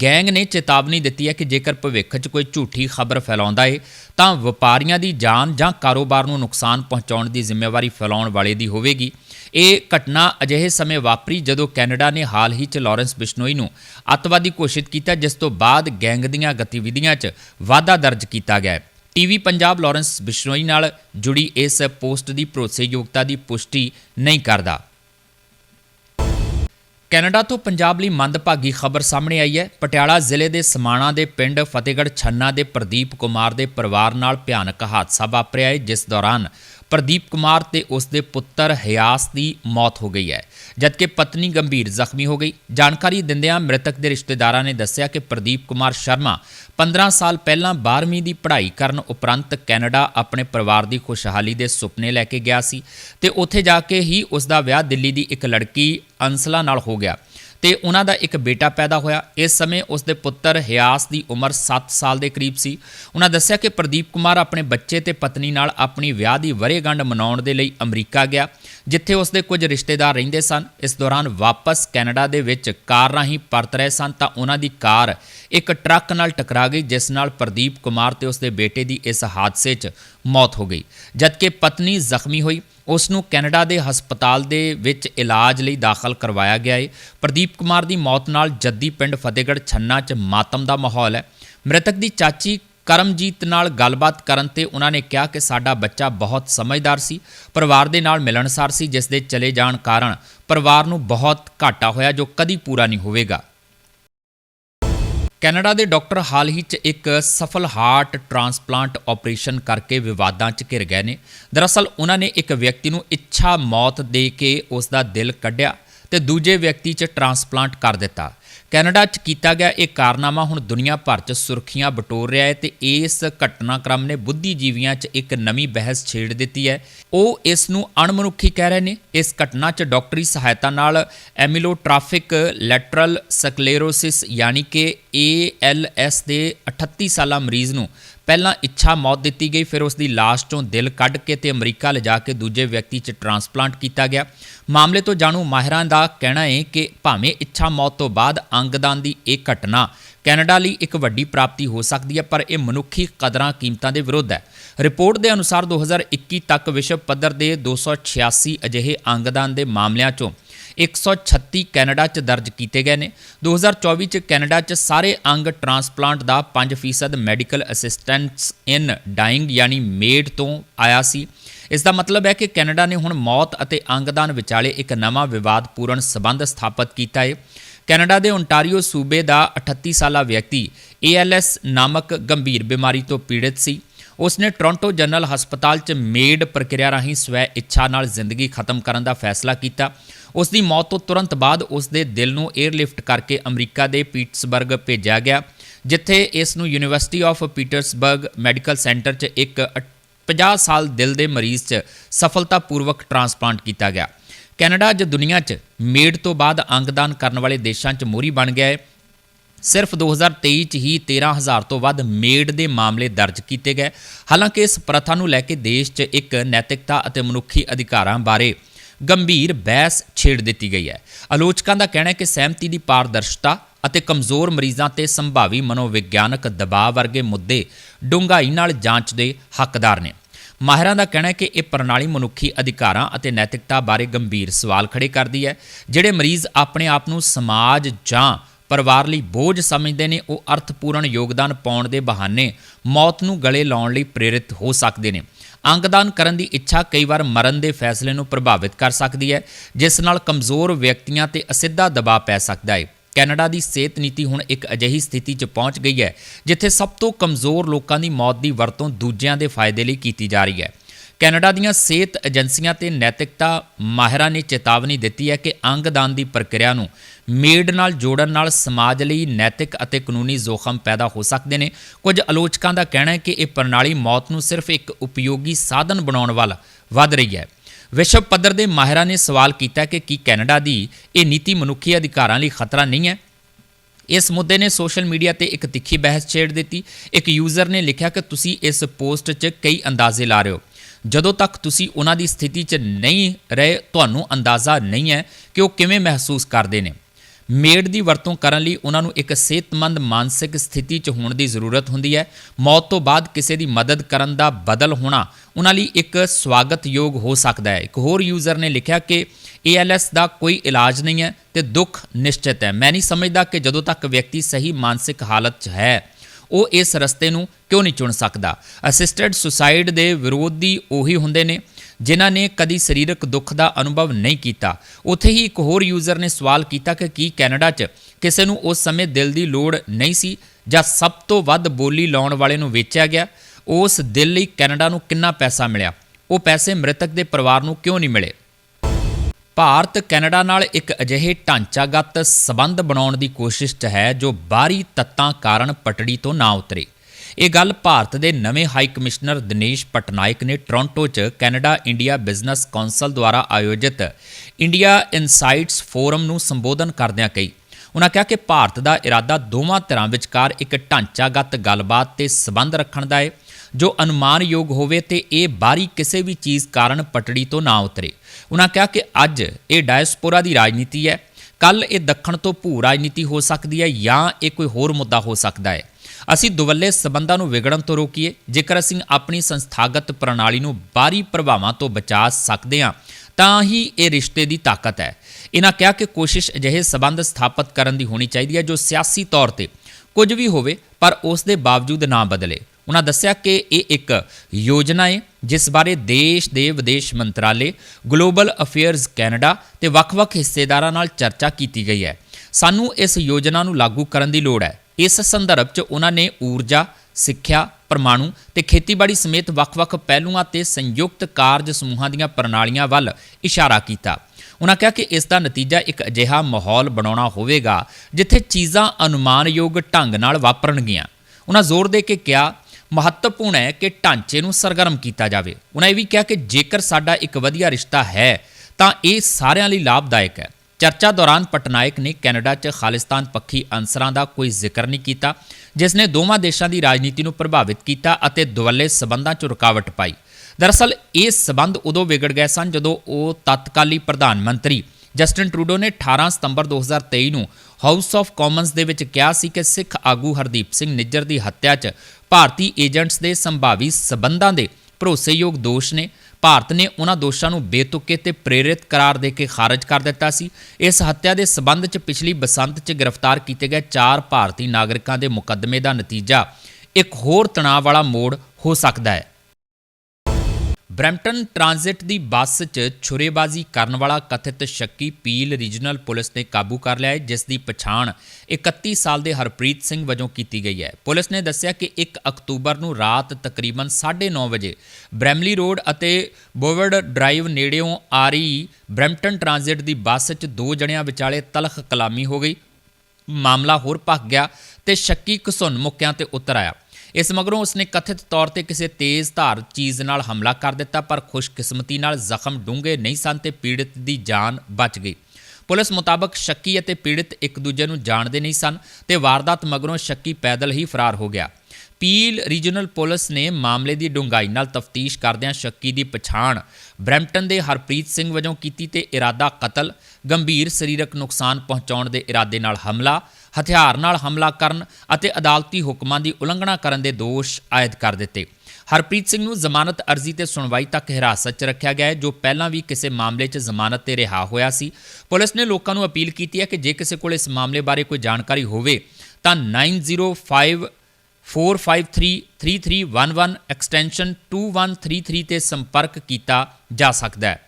ਗੈਂਗ ਨੇ ਚੇਤਾਵਨੀ ਦਿੱਤੀ ਹੈ ਕਿ ਜੇਕਰ ਭਵਿੱਖ 'ਚ ਕੋਈ ਝੂਠੀ ਖਬਰ ਫੈਲਾਉਂਦਾ ਏ, ਤਾਂ ਵਪਾਰੀਆਂ ਦੀ ਜਾਨ ਜਾਂ ਕਾਰੋਬਾਰ ਨੂੰ ਨੁਕਸਾਨ ਪਹੁੰਚਾਉਣ ਦੀ ਜ਼ਿੰਮੇਵਾਰੀ ਫੈਲਾਉਣ ਵਾਲੇ ਦੀ ਹੋਵੇਗੀ। ਇਹ ਘਟਨਾ ਅਜਿਹੇ ਸਮੇਂ ਵਾਪਰੀ ਜਦੋਂ ਕੈਨੇਡਾ ਨੇ ਹਾਲ ਹੀ 'ਚ ਲਾਰੈਂਸ ਬਿਸ਼ਨੋਈ ਨੂੰ ਅੱਤਵਾਦੀ ਘੋਸ਼ਿਤ ਕੀਤਾ, ਜਿਸ ਤੋਂ ਬਾਅਦ ਗੈਂਗ ਦੀਆਂ ਗਤੀਵਿਧੀਆਂ 'ਚ ਵਾਧਾ ਦਰਜ ਕੀਤਾ ਗਿਆ ਹੈ। ਟੀਵੀ ਪੰਜਾਬ ਲਾਰੈਂਸ ਬਿਸ਼ਨੋਈ ਨਾਲ ਜੁੜੀ ਇਸ ਪੋਸਟ ਦੀ ਭਰੋਸੇਯੋਗਤਾ ਦੀ ਪੁਸ਼ਟੀ ਨਹੀਂ ਕਰਦਾ। ਕੈਨੇਡਾ ਤੋਂ ਪੰਜਾਬ ਲਈ ਮੰਦਭਾਗੀ ਖਬਰ ਸਾਹਮਣੇ ਆਈ ਹੈ। ਪਟਿਆਲਾ ਜ਼ਿਲ੍ਹੇ ਦੇ ਸਮਾਣਾ ਦੇ ਪਿੰਡ ਫਤਿਹਗੜ੍ਹ ਛੰਨਾ ਦੇ ਪ੍ਰਦੀਪ ਕੁਮਾਰ ਦੇ ਪਰਿਵਾਰ ਨਾਲ ਭਿਆਨਕ ਹਾਦਸਾ ਵਾਪਰਿਆ ਹੈ, ਜਿਸ ਦੌਰਾਨ ਪ੍ਰਦੀਪ ਕੁਮਾਰ ਤੇ ਉਸ ਦੇ ਪੁੱਤਰ ਹਿਆਸ ਦੀ ਮੌਤ ਹੋ ਗਈ ਹੈ, ਜਦਕਿ ਪਤਨੀ ਗੰਭੀਰ ਜ਼ਖਮੀ ਹੋ ਗਈ। ਜਾਣਕਾਰੀ ਦਿੰਦਿਆਂ ਮ੍ਰਿਤਕ ਦੇ ਰਿਸ਼ਤੇਦਾਰਾਂ ਨੇ ਦੱਸਿਆ ਕਿ ਪ੍ਰਦੀਪ ਕੁਮਾਰ ਸ਼ਰਮਾ 15 ਸਾਲ ਪਹਿਲਾਂ 12ਵੀਂ ਦੀ ਪੜ੍ਹਾਈ ਕਰਨ ਉਪਰੰਤ ਕੈਨੇਡਾ ਆਪਣੇ ਪਰਿਵਾਰ ਦੀ ਖੁਸ਼ਹਾਲੀ ਦੇ ਸੁਪਨੇ ਲੈ ਕੇ ਗਿਆ ਸੀ ਤੇ ਉੱਥੇ ਜਾ ਕੇ ਹੀ ਉਸ ਦਾ ਵਿਆਹ ਦਿੱਲੀ ਦੀ ਇੱਕ ਲੜਕੀ ਅੰਸਲਾ ਨਾਲ ਹੋ ਗਿਆ। ਤੇ ਉਹਨਾਂ ਦਾ ਇੱਕ ਬੇਟਾ ਪੈਦਾ ਹੋਇਆ। ਇਸ ਸਮੇਂ ਉਸ ਦੇ ਪੁੱਤਰ ਹਿਆਸ ਦੀ ਉਮਰ 7 ਸਾਲ ਦੇ ਕਰੀਬ ਸੀ। ਉਹਨਾਂ ਦੱਸਿਆ ਕਿ ਪ੍ਰਦੀਪ ਕੁਮਾਰ ਆਪਣੇ ਬੱਚੇ ਤੇ ਪਤਨੀ ਨਾਲ ਆਪਣੀ ਵਿਆਹ ਦੀ ਵਰੇਗੰਢ ਮਨਾਉਣ ਦੇ ਲਈ ਅਮਰੀਕਾ ਗਿਆ, ਜਿੱਥੇ ਉਸ ਦੇ ਕੁਝ ਰਿਸ਼ਤੇਦਾਰ ਰਹਿੰਦੇ ਸਨ। ਇਸ ਦੌਰਾਨ ਵਾਪਸ ਕੈਨੇਡਾ ਦੇ ਵਿੱਚ ਕਾਰ ਰਾਹੀਂ ਪਰਤ ਰਹੇ ਸਨ ਤਾਂ ਉਹਨਾਂ ਦੀ ਕਾਰ ਇੱਕ ਟਰੱਕ ਨਾਲ ਟਕਰਾ ਗਈ, ਜਿਸ ਨਾਲ ਪ੍ਰਦੀਪ ਕੁਮਾਰ ਤੇ ਉਸ ਦੇ ਬੇਟੇ ਦੀ ਇਸ ਹਾਦਸੇ 'ਚ ਮੌਤ ਹੋ ਗਈ। ਜਦਕਿ ਪਤਨੀ ਜ਼ਖਮੀ ਹੋਈ ਉਸ ਨੂੰ ਕੈਨੇਡਾ ਦੇ ਹਸਪਤਾਲ ਦੇ ਵਿੱਚ ਇਲਾਜ ਲਈ ਦਾਖਲ ਕਰਵਾਇਆ ਗਿਆ ਹੈ ਪ੍ਰਦੀਪ ਕੁਮਾਰ ਦੀ ਮੌਤ ਨਾਲ ਜੱਦੀ ਪਿੰਡ ਫਤਿਹਗੜ੍ਹ ਛੰਨਾ 'ਚ ਮਾਤਮ ਦਾ ਮਾਹੌਲ ਹੈ। ਮ੍ਰਿਤਕ ਦੀ ਚਾਚੀ ਕਰਮਜੀਤ ਨਾਲ ਗੱਲਬਾਤ ਕਰਨ ਤੇ ਉਹਨਾਂ ਨੇ ਕਿਹਾ ਕਿ ਸਾਡਾ ਬੱਚਾ ਬਹੁਤ ਸਮਝਦਾਰ ਸੀ, ਪਰਿਵਾਰ ਦੇ ਨਾਲ ਮਿਲਣਸਾਰ ਸੀ, ਜਿਸ ਦੇ ਚਲੇ ਜਾਣ ਕਾਰਨ ਪਰਿਵਾਰ ਨੂੰ ਬਹੁਤ ਘਾਟਾ ਹੋਇਆ ਜੋ ਕਦੀ ਪੂਰਾ ਨਹੀਂ ਹੋਵੇਗਾ। ਕੈਨੇਡਾ ਦੇ ਡਾਕਟਰ ਹਾਲ ਹੀ 'ਚ ਇੱਕ ਸਫਲ ਹਾਰਟ ਟ੍ਰਾਂਸਪਲਾਂਟ ਆਪਰੇਸ਼ਨ ਕਰਕੇ ਵਿਵਾਦਾਂ 'ਚ ਘਿਰ ਗਏ ਨੇ। ਦਰਅਸਲ, ਉਹਨਾਂ ਨੇ ਇੱਕ ਵਿਅਕਤੀ ਨੂੰ ਇੱਛਾ ਮੌਤ ਦੇ ਕੇ ਉਸ ਦਾ ਦਿਲ ਕੱਢਿਆ। ਤੇ ਦੂਜੇ ਵਿਅਕਤੀ 'ਚ ਟ੍ਰਾਂਸਪਲਾਂਟ ਕਰ ਦਿੱਤਾ। ਕੈਨੇਡਾ 'ਚ ਕੀਤਾ ਗਿਆ ਇਹ ਕਾਰਨਾਮਾ ਹੁਣ ਦੁਨੀਆ ਭਰ 'ਚ ਸੁਰਖੀਆਂ ਬਟੋਰ ਰਿਹਾ ਹੈ ਤੇ ਇਸ ਘਟਨਾਕ੍ਰਮ ਨੇ ਬੁੱਧੀਜੀਵੀਆਂ 'ਚ ਇੱਕ ਨਵੀਂ ਬਹਿਸ ਛੇੜ ਦਿੱਤੀ ਹੈ। ਉਹ ਇਸ ਨੂੰ ਅਣਮਨੁੱਖੀ ਕਹਿ ਰਹੇ ਨੇ। ਇਸ ਘਟਨਾ 'ਚ ਡਾਕਟਰੀ ਸਹਾਇਤਾ ਨਾਲ ਐਮਿਲੋਟ੍ਰਾਫਿਕ ਲੈਟਰਲ ਸਕਲੇਰੋਸਿਸ ਯਾਨੀ ਕਿ ALS ਦੇ 38 ਸਾਲਾ ਮਰੀਜ਼ ਨੂੰ ਪਹਿਲਾਂ ਇੱਛਾ ਮੌਤ ਦਿੱਤੀ ਗਈ, ਫਿਰ ਉਸ ਦੀ ਲਾਸ਼ ਚੋਂ ਦਿਲ ਕੱਢ ਕੇ ਤੇ ਅਮਰੀਕਾ ਲਿਜਾ ਕੇ ਦੂਜੇ ਵਿਅਕਤੀ 'ਚ ਟ੍ਰਾਂਸਪਲਾਂਟ ਕੀਤਾ ਗਿਆ। ਮਾਮਲੇ ਤੋਂ ਜਾਣੂ ਮਾਹਿਰਾਂ ਦਾ ਕਹਿਣਾ ਹੈ ਕਿ ਭਾਵੇਂ ਇੱਛਾ ਮੌਤ ਤੋਂ ਬਾਅਦ ਅੰਗਦਾਨ ਦੀ ਇਹ ਘਟਨਾ ਕੈਨੇਡਾ ਲਈ ਇੱਕ ਵੱਡੀ ਪ੍ਰਾਪਤੀ ਹੋ ਸਕਦੀ ਹੈ, ਪਰ ਇਹ ਮਨੁੱਖੀ ਕਦਰਾਂ ਕੀਮਤਾਂ ਦੇ ਵਿਰੁੱਧ ਹੈ। ਰਿਪੋਰਟ ਦੇ ਅਨੁਸਾਰ 2021 ਤੱਕ ਵਿਸ਼ਵ ਪੱਧਰ ਦੇ 286 ਅਜਿਹੇ ਅੰਗਦਾਨ ਦੇ ਮਾਮਲਿਆਂ ਚੋਂ 136 ਕੈਨੇਡਾ 'ਚ ਦਰਜ ਕੀਤੇ ਗਏ ਨੇ। 2024 'ਚ ਕੈਨੇਡਾ 'ਚ ਸਾਰੇ ਅੰਗ ਟ੍ਰਾਂਸਪਲਾਂਟ ਦਾ 5% ਮੈਡੀਕਲ ਅਸਿਸਟੈਂਟਸ ਇਨ ਡਾਈਂਗ ਯਾਨੀ ਮੇਡ ਤੋਂ ਆਇਆ ਸੀ। ਇਸ ਦਾ ਮਤਲਬ ਹੈ ਕਿ ਕੈਨੇਡਾ ਨੇ ਹੁਣ ਮੌਤ ਅਤੇ ਅੰਗਦਾਨ ਵਿਚਾਲੇ ਇੱਕ ਨਵਾਂ ਵਿਵਾਦਪੂਰਨ ਸਬੰਧ ਸਥਾਪਿਤ ਕੀਤਾ ਹੈ ਕੈਨੇਡਾ ਦੇ ਓਨਟਾਰੀਓ ਸੂਬੇ ਦਾ 38 ਸਾਲਾ ਵਿਅਕਤੀ ALS ਨਾਮਕ ਗੰਭੀਰ ਬਿਮਾਰੀ ਤੋਂ ਪੀੜਤ ਸੀ। ਉਸ ਨੇ ਟੋਰਾਂਟੋ ਜਨਰਲ ਹਸਪਤਾਲ 'ਚ ਮੇਡ ਪ੍ਰਕਿਰਿਆ ਰਾਹੀਂ ਸਵੈ ਇੱਛਾ ਨਾਲ ਜ਼ਿੰਦਗੀ ਖਤਮ ਕਰਨ ਦਾ ਫੈਸਲਾ ਕੀਤਾ। ਉਸ ਦੀ ਮੌਤ ਤੋਂ ਤੁਰੰਤ ਬਾਅਦ ਉਸ ਦੇ ਦਿਲ ਨੂੰ 에ਅਰਲਿਫਟ ਕਰਕੇ ਅਮਰੀਕਾ ਦੇ ਪੀਟਸਬਰਗ ਭੇਜਿਆ ਗਿਆ, ਜਿੱਥੇ ਇਸ ਨੂੰ University of Petersburg medical centre 'ਚ ਇੱਕ 50 ਸਾਲ ਦਿਲ ਦੇ ਮਰੀਜ਼ 'ਚ ਸਫਲਤਾਪੂਰਵਕ ਟ੍ਰਾਂਸਪਲਾਂਟ ਕੀਤਾ ਗਿਆ। ਕੈਨੇਡਾ ਅੱਜ ਦੁਨੀਆ 'ਚ ਮੇਡ ਤੋਂ ਬਾਅਦ ਅੰਗਦਾਨ ਕਰਨ ਵਾਲੇ ਦੇਸ਼ਾਂ 'ਚ ਮੋਹਰੀ ਬਣ ਗਿਆ ਹੈ। ਸਿਰਫ 2023 ਚ ਹੀ 13000 ਤੋਂ ਵੱਧ ਮੇਡ ਦੇ ਮਾਮਲੇ ਦਰਜ ਕੀਤੇ ਗਏ। ਹਾਲਾਂਕਿ ਇਸ ਪ੍ਰਥਾ ਨੂੰ ਲੈ ਕੇ ਦੇਸ਼ 'ਚ ਇੱਕ ਨੈਤਿਕਤਾ ਅਤੇ ਮਨੁੱਖੀ ਅਧਿਕਾਰਾਂ ਬਾਰੇ ਗੰਭੀਰ ਬਹਿਸ ਛੇੜ ਦਿੱਤੀ ਗਈ ਹੈ। ਆਲੋਚਕਾਂ ਦਾ ਕਹਿਣਾ ਹੈ ਕਿ ਸਹਿਮਤੀ ਦੀ ਪਾਰਦਰਸ਼ਤਾ ਅਤੇ ਕਮਜ਼ੋਰ ਮਰੀਜ਼ਾਂ ਤੇ ਸੰਭਾਵੀ ਮਨੋਵਿਗਿਆਨਕ ਦਬਾਅ ਵਰਗੇ ਮੁੱਦੇ ਡੂੰਘਾਈ ਨਾਲ ਜਾਂਚ ਦੇ ਹੱਕਦਾਰ ਨੇ। ਮਾਹਿਰਾਂ ਦਾ ਕਹਿਣਾ ਹੈ ਕਿ ਇਹ ਪ੍ਰਣਾਲੀ ਮਨੁੱਖੀ ਅਧਿਕਾਰਾਂ ਅਤੇ ਨੈਤਿਕਤਾ ਬਾਰੇ ਗੰਭੀਰ ਸਵਾਲ ਖੜੇ ਕਰਦੀ ਹੈ। ਜਿਹੜੇ ਮਰੀਜ਼ ਆਪਣੇ ਆਪ ਨੂੰ ਸਮਾਜ ਜਾਂ ਪਰਿਵਾਰ ਲਈ ਬੋਝ ਸਮਝਦੇ ਨੇ, ਉਹ ਅਰਥਪੂਰਨ ਯੋਗਦਾਨ ਪਾਉਣ ਦੇ ਬਹਾਨੇ ਮੌਤ ਨੂੰ ਗਲੇ ਲਾਉਣ ਲਈ ਪ੍ਰੇਰਿਤ ਹੋ ਸਕਦੇ ਨੇ। ਅੰਗਦਾਨ ਕਰਨ ਦੀ ਇੱਛਾ ਕਈ ਵਾਰ ਮਰਨ ਦੇ ਫੈਸਲੇ ਨੂੰ ਪ੍ਰਭਾਵਿਤ ਕਰ ਸਕਦੀ ਹੈ, ਜਿਸ ਨਾਲ ਕਮਜ਼ੋਰ ਵਿਅਕਤੀਆਂ ਤੇ ਅਸਿੱਧਾ ਦਬਾਅ ਪੈ ਸਕਦਾ ਹੈ। ਕੈਨੇਡਾ ਦੀ ਸਿਹਤ ਨੀਤੀ ਹੁਣ ਇੱਕ ਅਜਿਹੀ ਸਥਿਤੀ 'ਚ ਪਹੁੰਚ ਗਈ ਹੈ, ਜਿੱਥੇ ਸਭ ਤੋਂ ਕਮਜ਼ੋਰ ਲੋਕਾਂ ਦੀ ਮੌਤ ਦੀ ਵਰਤੋਂ ਦੂਜਿਆਂ ਦੇ ਫਾਇਦੇ ਲਈ ਕੀਤੀ ਜਾ ਰਹੀ ਹੈ। ਕੈਨੇਡਾ ਦੀਆਂ ਸਿਹਤ ਏਜੰਸੀਆਂ ਤੇ ਨੈਤਿਕਤਾ ਮਾਹਿਰਾਂ ਨੇ ਚੇਤਾਵਨੀ ਦਿੱਤੀ ਹੈ ਕਿ ਅੰਗਦਾਨ ਦੀ ਪ੍ਰਕਿਰਿਆ ਨੂੰ ਮੇਡ ਨਾਲ ਜੋੜਨ ਨਾਲ ਸਮਾਜ ਲਈ ਨੈਤਿਕ ਅਤੇ ਕਾਨੂੰਨੀ ਜ਼ੋਖਮ ਪੈਦਾ ਹੋ ਸਕਦੇ ਨੇ। ਕੁਝ ਆਲੋਚਕਾਂ ਦਾ ਕਹਿਣਾ ਹੈ ਕਿ ਇਹ ਪ੍ਰਣਾਲੀ ਮੌਤ ਨੂੰ ਸਿਰਫ ਇੱਕ ਉਪਯੋਗੀ ਸਾਧਨ ਬਣਾਉਣ ਵੱਲ ਵੱਧ ਰਹੀ ਹੈ। ਵਿਸ਼ਵ ਪੱਧਰ ਦੇ ਮਾਹਿਰਾਂ ਨੇ ਸਵਾਲ ਕੀਤਾ ਕਿ ਕੀ ਕੈਨੇਡਾ ਦੀ ਇਹ ਨੀਤੀ ਮਨੁੱਖੀ ਅਧਿਕਾਰਾਂ ਲਈ ਖਤਰਾ ਨਹੀਂ ਹੈ? ਇਸ ਮੁੱਦੇ ਨੇ ਸੋਸ਼ਲ ਮੀਡੀਆ ਤੇ ਇੱਕ ਤਿੱਖੀ ਬਹਿਸ ਛੇੜ ਦਿੱਤੀ। ਇੱਕ ਯੂਜ਼ਰ ਨੇ ਲਿਖਿਆ ਕਿ ਤੁਸੀਂ ਇਸ ਪੋਸਟ 'ਚ ਕਈ ਅੰਦਾਜ਼ੇ ਲਾ ਰਹੇ ਹੋ। ਜਦੋਂ ਤੱਕ ਤੁਸੀਂ ਉਹਨਾਂ ਦੀ ਸਥਿਤੀ 'ਚ ਨਹੀਂ ਰਹੇ, ਤੁਹਾਨੂੰ ਅੰਦਾਜ਼ਾ ਨਹੀਂ ਹੈ ਕਿ ਉਹ ਕਿਵੇਂ ਮਹਿਸੂਸ ਕਰਦੇ ਨੇ। ਮੇਡ ਦੀ ਵਰਤੋਂ ਕਰਨ ਲਈ ਉਹਨਾਂ ਨੂੰ ਇੱਕ ਸਿਹਤਮੰਦ ਮਾਨਸਿਕ ਸਥਿਤੀ 'ਚ ਹੋਣ ਦੀ ਜ਼ਰੂਰਤ ਹੁੰਦੀ ਹੈ। ਮੌਤ ਤੋਂ ਬਾਅਦ ਕਿਸੇ ਦੀ ਮਦਦ ਕਰਨ ਦਾ ਬਦਲ ਹੋਣਾ ਉਹਨਾਂ ਲਈ ਇੱਕ ਸਵਾਗਤਯੋਗ ਹੋ ਸਕਦਾ ਹੈ। ਇੱਕ ਹੋਰ ਯੂਜ਼ਰ ਨੇ ਲਿਖਿਆ ਕਿ ALS ਦਾ ਕੋਈ ਇਲਾਜ ਨਹੀਂ ਹੈ ਤੇ ਦੁੱਖ ਨਿਸ਼ਚਿਤ ਹੈ। ਮੈਂ ਨਹੀਂ ਸਮਝਦਾ ਕਿ ਜਦੋਂ ਤੱਕ ਵਿਅਕਤੀ ਸਹੀ ਮਾਨਸਿਕ ਹਾਲਤ 'ਚ ਹੈ ਉਹ ਇਸ ਰਸਤੇ ਨੂੰ ਕਿਉਂ ਨਹੀਂ ਚੁਣ ਸਕਦਾ? ਅਸਿਸਟਡ ਸੁਸਾਈਡ ਦੇ ਵਿਰੋਧੀ ਉਹੀ ਹੁੰਦੇ ਨੇ, ਜਿਨ੍ਹਾਂ ਨੇ ਕਦੀ ਸਰੀਰਕ ਦੁੱਖ ਦਾ ਅਨੁਭਵ ਨਹੀਂ ਕੀਤਾ। ਉੱਥੇ ਹੀ ਇੱਕ ਹੋਰ ਯੂਜ਼ਰ ਨੇ ਸਵਾਲ ਕੀਤਾ ਕਿ ਕੀ ਕੈਨੇਡਾ 'ਚ ਕਿਸੇ ਨੂੰ ਉਸ ਸਮੇਂ ਦਿਲ ਦੀ ਲੋੜ ਨਹੀਂ ਸੀ, ਜਾਂ ਸਭ ਤੋਂ ਵੱਧ ਬੋਲੀ ਲਾਉਣ ਵਾਲੇ ਨੂੰ ਵੇਚਿਆ ਗਿਆ? ਉਸ ਦਿਲ ਲਈ ਕੈਨੇਡਾ ਨੂੰ ਕਿੰਨਾ ਪੈਸਾ ਮਿਲਿਆ? ਉਹ ਪੈਸੇ ਮ੍ਰਿਤਕ ਦੇ ਪਰਿਵਾਰ ਨੂੰ ਕਿਉਂ ਨਹੀਂ ਮਿਲੇ? ਭਾਰਤ, ਕੈਨੇਡਾ ਨਾਲ ਇੱਕ ਅਜਿਹੇ ਢਾਂਚਾਗਤ ਸਬੰਧ ਬਣਾਉਣ ਦੀ ਕੋਸ਼ਿਸ਼ 'ਚ ਹੈ ਜੋ ਬਾਹਰੀ ਤੱਤਾਂ ਕਾਰਨ ਪਟੜੀ ਤੋਂ ਨਾ ਉਤਰੇ। ਇਹ ਗੱਲ ਭਾਰਤ ਦੇ ਨਵੇਂ ਹਾਈ ਕਮਿਸ਼ਨਰ ਦਿਨੇਸ਼ ਪਟਨਾਇਕ ਨੇ ਟੋਰਾਂਟੋ 'ਚ ਕੈਨੇਡਾ ਇੰਡੀਆ ਬਿਜ਼ਨਸ ਕੌਂਸਲ ਦੁਆਰਾ ਆਯੋਜਿਤ ਇੰਡੀਆ ਇਨਸਾਈਟਸ ਫੋਰਮ ਨੂੰ ਸੰਬੋਧਨ ਕਰਦਿਆਂ ਕਹੀ। ਉਨ੍ਹਾਂ ਕਿਹਾ ਕਿ ਭਾਰਤ ਦਾ ਇਰਾਦਾ ਦੋਵਾਂ ਧਿਰਾਂ ਵਿਚਕਾਰ ਇੱਕ ਢਾਂਚਾਗਤ ਗੱਲਬਾਤ ਤੇ ਸਬੰਧ ਰੱਖਣ ਦਾ ਹੈ ਜੋ ਅਨੁਮਾਨਯੋਗ ਹੋਵੇ ਤੇ ਇਹ ਬਾਹਰੀ ਕਿਸੇ ਵੀ ਚੀਜ਼ ਕਾਰਨ ਪਟੜੀ ਤੋਂ ਨਾ ਉਤਰੇ। ਉਹਨਾਂ ਕਿਹਾ ਕਿ ਅੱਜ ਇਹ ਡਾਇਸਪੋਰਾ ਦੀ ਰਾਜਨੀਤੀ ਹੈ। ਕੱਲ ਇਹ ਦੱਖਣ ਤੋਂ ਭੂ ਰਾਜਨੀਤੀ ਹੋ ਸਕਦੀ ਹੈ ਜਾਂ ਇਹ ਕੋਈ ਹੋਰ ਮੁੱਦਾ ਹੋ ਸਕਦਾ ਹੈ। ਅਸੀਂ ਦੁਵੱਲੇ ਸਬੰਧਾਂ ਨੂੰ ਵਿਗੜਨ ਤੋਂ ਰੋਕੀਏ। ਜੇਕਰ ਅਸੀਂ ਆਪਣੀ ਸੰਸਥਾਗਤ ਪ੍ਰਣਾਲੀ ਨੂੰ ਬਾਹਰੀ ਪ੍ਰਭਾਵਾਂ ਤੋਂ ਬਚਾ ਸਕਦੇ ਹਾਂ, ਤਾਂ ਹੀ ਇਹ ਰਿਸ਼ਤੇ ਦੀ ਤਾਕਤ ਹੈ। ਇਹਨਾਂ ਕਿਹਾ ਕਿ ਕੋਸ਼ਿਸ਼ ਅਜਿਹੇ ਸਬੰਧ ਸਥਾਪਿਤ ਕਰਨ ਦੀ ਹੋਣੀ ਚਾਹੀਦੀ ਹੈ ਜੋ ਸਿਆਸੀ ਤੌਰ ਤੇ ਕੁਝ ਵੀ ਹੋਵੇ, ਪਰ ਉਸ ਦੇ ਬਾਵਜੂਦ ਨਾ ਬਦਲੇ। ਉਹਨਾਂ ਦੱਸਿਆ ਕਿ ਇਹ ਇੱਕ ਯੋਜਨਾ ਹੈ ਜਿਸ ਬਾਰੇ ਦੇਸ਼ ਦੇ ਵਿਦੇਸ਼ ਮੰਤਰਾਲੇ ਗਲੋਬਲ ਅਫੇਅਰਸ ਕੈਨੇਡਾ ਤੇ ਵੱਖ-ਵੱਖ ਹਿੱਸੇਦਾਰਾਂ ਨਾਲ ਚਰਚਾ ਕੀਤੀ ਗਈ ਹੈ। ਸਾਨੂੰ ਇਸ ਯੋਜਨਾ ਨੂੰ ਲਾਗੂ ਕਰਨ ਦੀ ਲੋੜ ਹੈ। ਇਸ ਸੰਦਰਭ 'ਚ ਉਹਨਾਂ ਨੇ ਊਰਜਾ, ਸਿੱਖਿਆ, ਪਰਮਾਣੂ ਤੇ ਖੇਤੀਬਾੜੀ ਸਮੇਤ ਵੱਖ-ਵੱਖ ਪਹਿਲੂਆਂ ਤੇ ਸੰਯੁਕਤ ਕਾਰਜ ਸਮੂਹਾਂ ਦੀਆਂ ਪ੍ਰਣਾਲੀਆਂ ਵੱਲ ਇਸ਼ਾਰਾ ਕੀਤਾ। ਉਹਨਾਂ ਕਿਹਾ ਕਿ ਇਸ ਦਾ ਨਤੀਜਾ ਇੱਕ ਅਜਿਹਾ ਮਾਹੌਲ ਬਣਾਉਣਾ ਹੋਵੇਗਾ, ਜਿੱਥੇ ਚੀਜ਼ਾਂ ਅਨੁਮਾਨਯੋਗ ਢੰਗ ਨਾਲ ਵਾਪਰਨਗੀਆਂ। ਉਹਨਾਂ ਜ਼ੋਰ ਦੇ ਕੇ ਕਿਹਾ ਮਹੱਤਵਪੂਰਨ ਹੈ ਕਿ ਢਾਂਚੇ ਨੂੰ ਸਰਗਰਮ ਕੀਤਾ ਜਾਵੇ। ਉਹਨਾਂ ਇਹ ਵੀ ਕਿਹਾ ਕਿ ਜੇਕਰ ਸਾਡਾ ਇੱਕ ਵਧੀਆ ਰਿਸ਼ਤਾ ਹੈ, ਤਾਂ ਇਹ ਸਾਰਿਆਂ ਲਈ ਲਾਭਦਾਇਕ ਹੈ। ਚਰਚਾ ਦੌਰਾਨ ਪਟਨਾਇਕ ਨੇ ਕੈਨੇਡਾ 'ਚ ਖਾਲਿਸਤਾਨ ਪੱਖੀ ਅਨਸਰਾਂ ਦਾ ਕੋਈ ਜ਼ਿਕਰ ਨਹੀਂ ਕੀਤਾ, ਜਿਸ ਨੇ ਦੋਵਾਂ ਦੇਸ਼ਾਂ ਦੀ ਰਾਜਨੀਤੀ ਨੂੰ ਪ੍ਰਭਾਵਿਤ ਕੀਤਾ ਅਤੇ ਦੁਵੱਲੇ ਸਬੰਧਾਂ 'ਚ ਰੁਕਾਵਟ ਪਾਈ। ਦਰਅਸਲ, ਇਹ ਸਬੰਧ ਉਦੋਂ ਵਿਗੜ ਗਏ ਸਨ ਜਦੋਂ ਉਹ ਤਤਕਾਲੀ ਪ੍ਰਧਾਨ ਮੰਤਰੀ ਜਸਟਿਨ ਟਰੂਡੋ ਨੇ 18 ਸਤੰਬਰ 2023 ਨੂੰ ਹਾਊਸ ਆਫ ਕਾਮਨਸ ਦੇ ਵਿੱਚ ਕਿਹਾ ਸੀ ਕਿ ਸਿੱਖ ਆਗੂ ਹਰਦੀਪ ਸਿੰਘ ਨਿੱਜਰ ਦੀ ਹੱਤਿਆ 'ਚ ਭਾਰਤੀ ਏਜੰਟਸ ਦੇ ਸੰਭਾਵੀ ਸਬੰਧਾਂ ਦੇ ਭਰੋਸੇਯੋਗ ਦੋਸ਼ ਨੇ। ਭਾਰਤ ਨੇ ਉਹਨਾਂ ਦੋਸ਼ਾਂ ਨੂੰ ਬੇਤੁਕੇ ਤੇ ਪ੍ਰੇਰਿਤ ਕਰਾਰ ਦੇ ਕੇ ਖਾਰਜ ਕਰ ਦਿੱਤਾ ਸੀ। ਇਸ ਹੱਤਿਆ ਦੇ ਸਬੰਧ 'ਚ ਪਿਛਲੀ ਬਸੰਤ 'ਚ ਗ੍ਰਿਫਤਾਰ ਕੀਤੇ ਗਏ ਚਾਰ ਭਾਰਤੀ ਨਾਗਰਿਕਾਂ ਦੇ ਮੁਕੱਦਮੇ ਦਾ ਨਤੀਜਾ ਇੱਕ ਹੋਰ ਤਣਾਅ ਵਾਲਾ ਮੋੜ ਹੋ ਸਕਦਾ ਹੈ। ਬ੍ਰੈਂਪਟਨ ਟ੍ਰਾਂਜ਼ਿਟ ਦੀ ਬੱਸ 'ਚ ਛੁਰੇਬਾਜ਼ੀ ਕਰਨ ਵਾਲਾ ਕਥਿਤ ਸ਼ੱਕੀ ਪੀਲ ਰੀਜਨਲ ਪੁਲਿਸ ਨੇ ਕਾਬੂ ਕਰ ਲਿਆ ਹੈ, ਜਿਸ ਦੀ ਪਛਾਣ 31 ਸਾਲ ਦੇ ਹਰਪ੍ਰੀਤ ਸਿੰਘ ਵਜੋਂ ਕੀਤੀ ਗਈ ਹੈ। ਪੁਲਿਸ ਨੇ ਦੱਸਿਆ ਕਿ 1 ਅਕਤੂਬਰ ਨੂੰ ਰਾਤ ਤਕਰੀਬਨ 9:30 ਵਜੇ ਬ੍ਰੈਮਲੀ ਰੋਡ ਅਤੇ ਬੋਵਰਡ ਡਰਾਈਵ ਨੇੜਿਓਂ ਆ ਰਹੀ ਬ੍ਰੈਂਪਟਨ ਟ੍ਰਾਂਜ਼ਿਟ ਦੀ ਬੱਸ 'ਚ ਦੋ ਜਣਿਆਂ ਵਿਚਾਲੇ ਤਲਖ ਕਲਾਮੀ ਹੋ ਗਈ। ਮਾਮਲਾ ਹੋਰ ਭਖ ਗਿਆ ਤੇ ਸ਼ੱਕੀ ਘਸੁੰਨ ਮੁੱਕਿਆਂ ਤੇ ਉਤਰ ਆਇਆ। ਇਸ ਮਗਰੋਂ ਉਸਨੇ ਕਥਿਤ ਤੌਰ ਤੇ ਕਿਸੇ ਤੇਜ਼ ਧਾਰ ਚੀਜ਼ ਨਾਲ ਹਮਲਾ ਕਰ ਦਿੱਤਾ, ਪਰ ਖੁਸ਼ਕਿਸਮਤੀ ਨਾਲ ਜ਼ਖਮ ਡੂੰਘੇ ਨਹੀਂ ਸਨ ਤੇ ਪੀੜਤ ਦੀ ਜਾਨ ਬਚ ਗਈ। ਪੁਲਿਸ ਮੁਤਾਬਕ ਸ਼ੱਕੀ ਅਤੇ ਪੀੜਤ ਇੱਕ ਦੂਜੇ ਨੂੰ ਜਾਣਦੇ ਨਹੀਂ ਸਨ ਤੇ ਵਾਰਦਾਤ ਮਗਰੋਂ ਸ਼ੱਕੀ ਪੈਦਲ ਹੀ ਫਰਾਰ ਹੋ ਗਿਆ। ਪੀਲ ਰੀਜਨਲ ਪੁਲਿਸ ਨੇ ਮਾਮਲੇ ਦੀ ਡੂੰਘਾਈ ਨਾਲ ਤਫਤੀਸ਼ ਕਰਦਿਆਂ ਸ਼ੱਕੀ ਦੀ ਪਛਾਣ ਬ੍ਰੈਂਪਟਨ ਦੇ ਹਰਪ੍ਰੀਤ ਸਿੰਘ ਵਜੋਂ ਕੀਤੀ ਤੇ ਇਰਾਦਾ ਕਤਲ, ਗੰਭੀਰ ਸਰੀਰਕ ਨੁਕਸਾਨ ਪਹੁੰਚਾਉਣ ਦੇ ਇਰਾਦੇ ਨਾਲ ਹਮਲਾ, ਹਥਿਆਰ ਨਾਲ ਹਮਲਾ ਕਰਨ ਅਤੇ ਅਦਾਲਤੀ ਹੁਕਮਾਂ ਦੀ ਉਲੰਘਣਾ ਕਰਨ ਦੇ ਦੋਸ਼ ਆਇਦ ਕਰ ਦਿੱਤੇ। ਹਰਪ੍ਰੀਤ ਸਿੰਘ ਨੂੰ ਜ਼ਮਾਨਤ ਅਰਜ਼ੀ ਤੇ ਸੁਣਵਾਈ ਤੱਕ ਹਿਰਾਸਤ 'ਚ ਰੱਖਿਆ ਗਿਆ ਹੈ, ਜੋ ਪਹਿਲਾਂ ਵੀ ਕਿਸੇ ਮਾਮਲੇ 'ਚ ਜ਼ਮਾਨਤ ਤੇ ਰਿਹਾ ਹੋਇਆ ਸੀ। ਪੁਲਿਸ ਨੇ ਲੋਕਾਂ ਨੂੰ ਅਪੀਲ ਕੀਤੀ ਹੈ ਕਿ ਜੇ ਕਿਸੇ ਕੋਲ ਇਸ ਮਾਮਲੇ ਬਾਰੇ ਕੋਈ ਜਾਣਕਾਰੀ ਹੋਵੇ, ਤਾਂ 905 4533311 ਐਕਸਟੈਂਸ਼ਨ 2133 ਤੇ ਸੰਪਰਕ ਕੀਤਾ ਜਾ ਸਕਦਾ ਹੈ।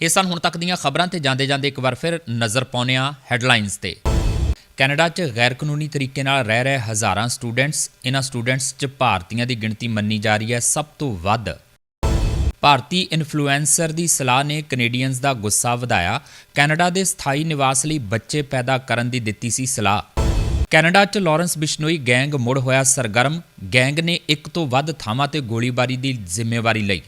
ਇਹ ਸਨ ਹੁਣ ਤੱਕ ਦੀਆਂ ਖਬਰਾਂ ਤੇ ਜਾਂਦੇ ਜਾਂਦੇ ਇੱਕ ਵਾਰ ਫਿਰ ਨਜ਼ਰ ਪਾਉਂਦੇ ਹਾਂ ਹੈਡਲਾਈਨਸ ਤੇ। ਕੈਨੇਡਾ 'ਚ ਗੈਰ ਕਾਨੂੰਨੀ ਤਰੀਕੇ ਨਾਲ ਰਹਿ ਰਹੇ ਹਜ਼ਾਰਾਂ ਸਟੂਡੈਂਟਸ, ਇਹਨਾਂ ਸਟੂਡੈਂਟਸ 'ਚ ਭਾਰਤੀਆਂ ਦੀ ਗਿਣਤੀ ਮੰਨੀ ਜਾ ਰਹੀ ਹੈ ਸਭ ਤੋਂ ਵੱਧ। ਭਾਰਤੀ ਇਨਫਲੂਐਂਸਰ ਦੀ ਸਲਾਹ ਨੇ ਕੈਨੇਡੀਅਨਸ ਦਾ ਗੁੱਸਾ ਵਧਾਇਆ। ਕੈਨੇਡਾ ਦੇ ਸਥਾਈ ਨਿਵਾਸ ਲਈ ਬੱਚੇ ਪੈਦਾ ਕਰਨ ਦੀ ਦਿੱਤੀ ਸੀ ਸਲਾਹ। ਕੈਨੇਡਾ 'ਚ ਲਾਰੈਂਸ ਬਿਸ਼ਨੋਈ ਗੈਂਗ ਮੁੜ ਹੋਇਆ ਸਰਗਰਮ। ਗੈਂਗ ਨੇ ਇੱਕ ਤੋਂ ਵੱਧ ਥਾਵਾਂ ਤੇ ਗੋਲੀਬਾਰੀ ਦੀ ਜ਼ਿੰਮੇਵਾਰੀ ਲਈ।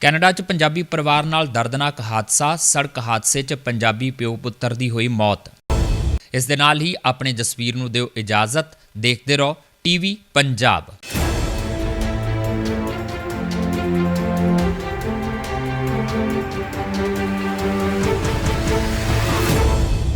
ਕੈਨੇਡਾ 'ਚ ਪੰਜਾਬੀ ਪਰਿਵਾਰ ਨਾਲ ਦਰਦਨਾਕ ਹਾਦਸਾ, ਸੜਕ ਹਾਦਸੇ 'ਚ ਪੰਜਾਬੀ ਪਿਓ ਪੁੱਤਰ ਦੀ ਹੋਈ ਮੌਤ। ਇਸ ਦੇ ਨਾਲ ਹੀ ਆਪਣੇ ਜਸਵੀਰ ਨੂੰ ਦਿਓ ਇਜਾਜ਼ਤ। ਦੇਖਦੇ ਰਹੋ, ਟੀਵੀ ਪੰਜਾਬ।